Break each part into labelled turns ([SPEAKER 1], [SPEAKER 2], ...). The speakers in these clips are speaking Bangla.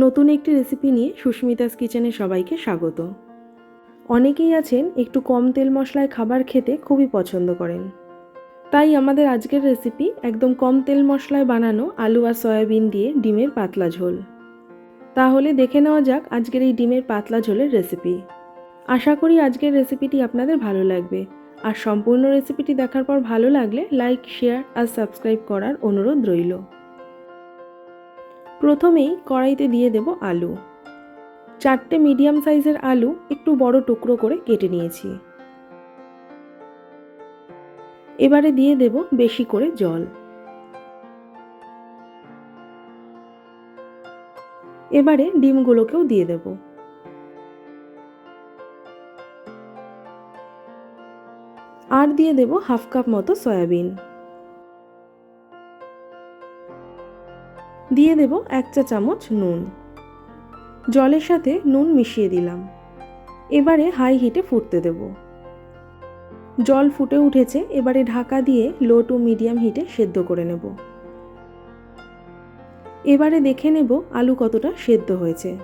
[SPEAKER 1] নতুন একটি রেসিপি নিয়ে সুস্মিতাস কিচেনে সবাইকে স্বাগত। অনেকেই আছেন একটু কম তেল মশলায় খাবার খেতে খুবই পছন্দ করেন। তাই আমাদের আজকের রেসিপি একদম কম তেল মশলায় বানানো আলু আর সয়াবিন দিয়ে ডিমের পাতলা ঝোল। তাহলে দেখে নেওয়া যাক আজকের এই ডিমের পাতলা ঝোলের রেসিপি আশা করি আজকের রেসিপিটি আপনাদের ভালো লাগবে। আর সম্পূর্ণ রেসিপিটি দেখার পর ভালো লাগলে লাইক শেয়ার আর সাবস্ক্রাইব করার অনুরোধ রইল। প্রথমেই কড়াইতে দিয়ে দেব আলু। চারটে মিডিয়াম সাইজের আলু একটু বড় টুকরো করে কেটে নিয়েছি। এবারে দিয়ে দেব বেশি করে জল। এবারে ডিমগুলোকেও দিয়ে দেব। আর দিয়ে দেব হাফ কাপ মতো সয়াবিন। দিয়ে দেব এক চা চামচ নুন। জলের সাথে নুন মিশিয়ে দিলাম। এবারে হাই হিটে ফুটতে দেব। জল ফুটে উঠেছে, এবারে ঢাকা দিয়ে লো টু মিডিয়াম হিটে সেদ্ধ করে নেব। এবারে দেখে নেব আলু কতটা সেদ্ধ হয়েছে।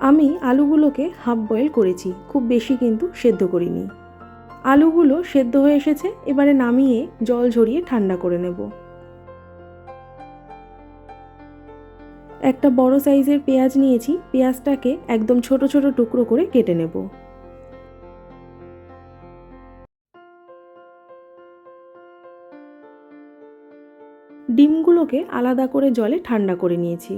[SPEAKER 1] আমি আলুগুলোকে হাফ বয়েল করেছি, খুব বেশি কিন্তু সেদ্ধ করিনি। আলুগুলো সেদ্ধ হয়ে এসেছে, এবারে নামিয়ে জল ঝরিয়ে ঠান্ডা করে নেব। একটা বড় সাইজের পেঁয়াজ নিয়েছি, পেঁয়াজটাকে একদম ছোট ছোট টুকরো করে কেটে নেব। ডিমগুলোকে আলাদা করে জলে ঠান্ডা করে নিয়েছি।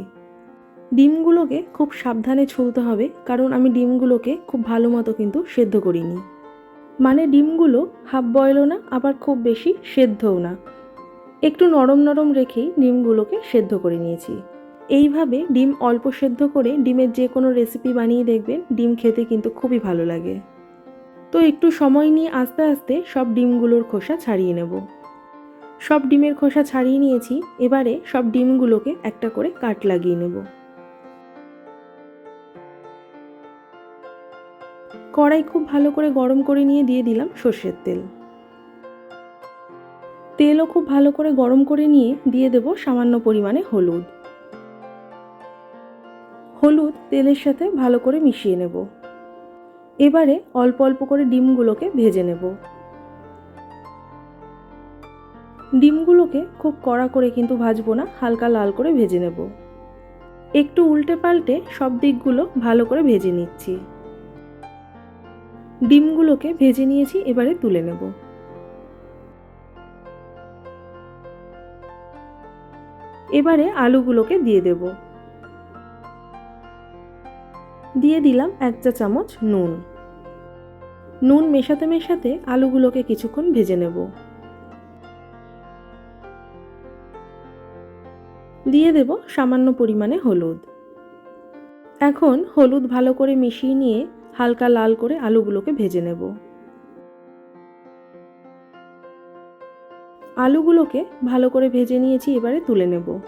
[SPEAKER 1] ডিমগুলোকে খুব সাবধানে ছুলতে হবে, কারণ আমি ডিমগুলোকে খুব ভালো মতো কিন্তু সেদ্ধ করিনি। মানে ডিমগুলো হাফ বয়েলও না, আবার খুব বেশি সেদ্ধও না। একটু নরম নরম রেখেই ডিমগুলোকে সেদ্ধ করে নিয়েছি। এইভাবে ডিম অল্প সেদ্ধ করে ডিমের যে কোনো রেসিপি বানিয়ে দেখবেন, ডিম খেতে কিন্তু খুবই ভালো লাগে। তো একটু সময় নিয়ে আস্তে আস্তে সব ডিমগুলোর খোসা ছাড়িয়ে নেব। সব ডিমের খোসা ছাড়িয়ে নিয়েছি, এবারে সব ডিমগুলোকে একটা করে কাট লাগিয়ে নেব। কড়াই খুব ভালো করে গরম করে নিয়ে দিয়ে দিলাম সর্ষের তেল। তেলও খুব ভালো করে গরম করে নিয়ে দিয়ে দেব সামান্য পরিমাণে হলুদ। হলুদ তেলের সাথে ভালো করে মিশিয়ে নেব। এবারে অল্প অল্প করে ডিমগুলোকে ভেজে নেব। ডিমগুলোকে খুব কড়া করে কিন্তু ভাজবো না, হালকা লাল করে ভেজে নেব। একটু উল্টে পাল্টে সব দিকগুলো ভালো করে ভেজে নিচ্ছি। ডিমগুলোকে ভেজে নিয়েছি, এবারে তুলে নেব। এবারে আলুগুলোকে দিয়ে দেব। দিয়ে দিলাম এক চা চামচ নুন। নুন মেশাতে মেশাতে আলুগুলোকে কিছুক্ষণ ভেজে নেব। দিয়ে দেব সামান্য পরিমাণে হলুদ। এখন হলুদ ভালো করে মিশিয়ে নিয়ে হালকা লাল করে আলুগুলোকে ভেজে নেব। আলুগুলোকে ভালো করে ভেজে নিয়েছি, এবারে তুলে নেব।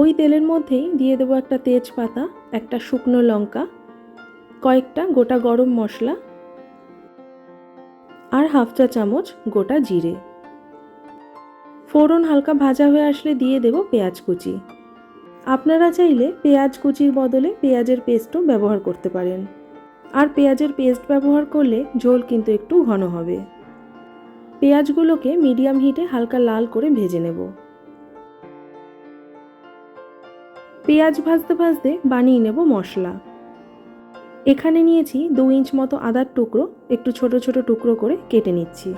[SPEAKER 1] ওই তেলের মধ্যেই দিয়ে দেবো একটা তেজপাতা, একটা শুকনো লঙ্কা, কয়েকটা গোটা গরম মশলা আর হাফ চা চামচ গোটা জিরে। ফোড়ন হালকা ভাজা হয়ে আসলে দিয়ে দেব পেঁয়াজ কুচি। আপনারা চাইলে পেঁয়াজ কুচির বদলে পেঁয়াজের পেস্টও ব্যবহার করতে পারেন। আর পেঁয়াজের পেস্ট ব্যবহার করলে ঝোল কিন্তু একটু ঘন হবে। পেঁয়াজগুলোকে মিডিয়াম হিটে হালকা লাল করে ভেজে নেব। পেঁয়াজ ভাজতে ভাজতে বানিয়ে নেব মশলা। এখানে নিয়েছি দু ইঞ্চ মতো আদার টুকরো, একটু ছোট ছোট টুকরো করে কেটে নিচ্ছি।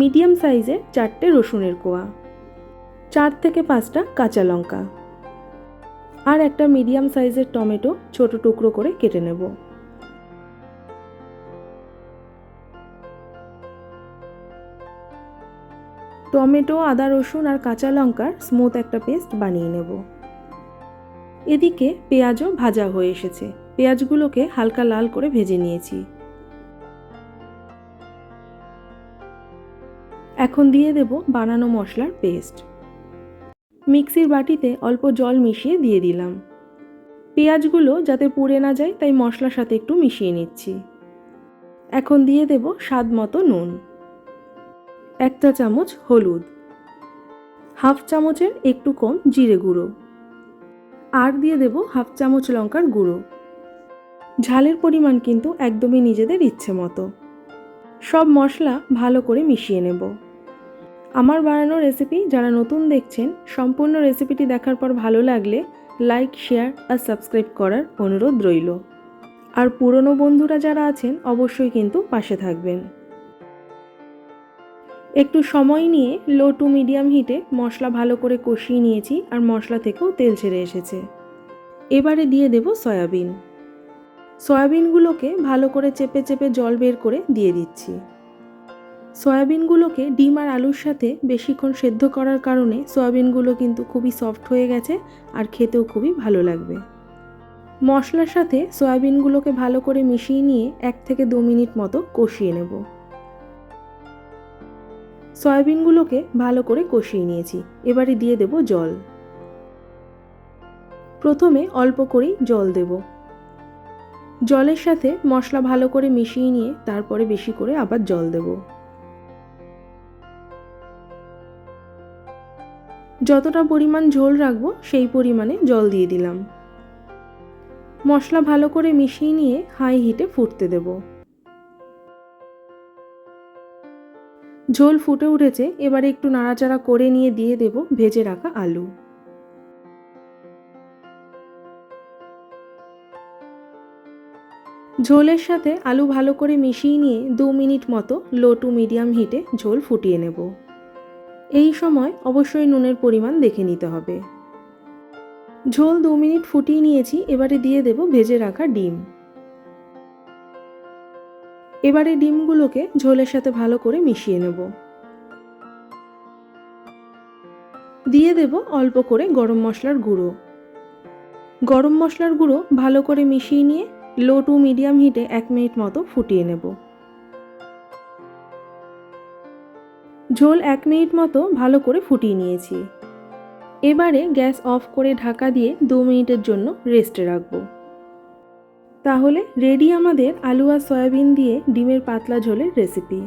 [SPEAKER 1] মিডিয়াম সাইজের চারটে রসুনের কোয়া, চার থেকে পাঁচটা কাঁচা লঙ্কা, আর একটা মিডিয়াম সাইজের টমেটো ছোট টুকরো করে কেটে নেব। টমেটো, আদা রসুন আর কাঁচা লঙ্কার স্মুথ একটা পেস্ট বানিয়ে নেব। এদিকে পেঁয়াজও ভাজা হয়ে এসেছে। পেঁয়াজগুলোকে হালকা লাল করে ভেজে নিয়েছি। এখন দিয়ে দেব বানানো মশলার পেস্ট মিক্সির বাটিতে অল্প জল মিশিয়ে দিয়ে দিলাম। পেঁয়াজগুলো যাতে পুড়ে না যায়, তাই মশলার সাথে একটু মিশিয়ে নিচ্ছি। এখন দিয়ে দেব স্বাদ মতো নুন। এক চা চামচ হলুদ, হাফ চামচের একটু কম জিরে গুঁড়ো, আর দিয়ে দেব হাফ চামচ লঙ্কার গুঁড়ো। ঝালের পরিমাণ কিন্তু একদমই নিজেদের ইচ্ছে মতো। সব মশলা ভালো করে মিশিয়ে নেব। আমার বানানো রেসিপি যারা নতুন দেখছেন, সম্পূর্ণ রেসিপিটি দেখার পর ভালো লাগলে লাইক, শেয়ার আর সাবস্ক্রাইব করার অনুরোধ রইল। আর পুরনো বন্ধুরা যারা আছেন, অবশ্যই কিন্তু পাশে থাকবেন। একটু সময় নিয়ে লো টু মিডিয়াম হিটে মশলা ভালো করে কষিয়ে নিয়েছি আর মশলা থেকেও তেল ছেড়ে এসেছে। এবারে দিয়ে দেব সয়াবিন। সয়াবিনগুলোকে ভালো করে চেপে চেপে জল বের করে দিয়ে দিচ্ছি। সয়াবিনগুলোকে ডিম আর আলুর সাথে বেশিক্ষণ সেদ্ধ করার কারণে সয়াবিনগুলো কিন্তু খুবই সফট হয়ে গেছে আর খেতেও খুবই ভালো লাগবে। মশলার সাথে সয়াবিনগুলোকে ভালো করে মিশিয়ে নিয়ে এক থেকে দু মিনিট মতো কষিয়ে নেব। সয়াবিনগুলোকে ভালো করে কষিয়ে নিয়েছি। এবারে দিয়ে দেব জল। প্রথমে অল্প করেই জল দেব। জলের সাথে মশলা ভালো করে মিশিয়ে নিয়ে তারপরে বেশি করে আবার জল দেব। যতটা পরিমাণ ঝোল রাখব, সেই পরিমাণে জল দিয়ে দিলাম। মশলা ভালো করে মিশিয়ে নিয়ে হাই হিটে ফুটতে দেব। ঝোল ফুটে উঠেছে, এবারে একটু নাড়াচাড়া করে নিয়ে দিয়ে দেব ভেজে রাখা আলু। ঝোলের সাথে আলু ভালো করে মিশিয়ে নিয়ে দু মিনিট মতো লো টু মিডিয়াম হিটে ঝোল ফুটিয়ে নেব। এই সময় অবশ্যই নুনের পরিমাণ দেখে নিতে হবে। ঝোল দু মিনিট ফুটিয়ে নিয়েছি, এবারে দিয়ে দেব ভেজে রাখা ডিম। এবারে ডিমগুলোকে ঝোলের সাথে ভালো করে মিশিয়ে নেব। দিয়ে দেব অল্প করে গরম মশলার গুঁড়ো। গরম মশলার গুঁড়ো ভালো করে মিশিয়ে নিয়ে লো টু মিডিয়াম হিটে এক মিনিট মতো ফুটিয়ে নেব। ঝোল এক মিনিট মতো ভালো করে ফুটিয়ে নিয়েছি। এবারে গ্যাস অফ করে ঢাকা দিয়ে দু মিনিটের জন্য রেস্টে রাখব। তাহলে রেডি আমাদের আলু আর সয়াবিন দিয়ে ডিমের পাতলা ঝোলের রেসিপি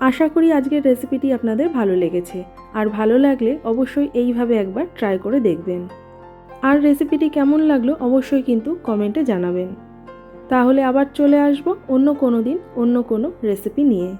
[SPEAKER 1] আশা করি আজকের রেসিপিটি আপনাদের ভালো লেগেছে। আর ভালো লাগলে অবশ্যই এইভাবে একবার ট্রাই করে দেখবেন। আর রেসিপিটি কেমন লাগল অবশ্যই কিন্তু কমেন্টে জানাবেন। তাহলে আবার চলে আসব অন্য কোনো দিন অন্য কোনো রেসিপি নিয়ে।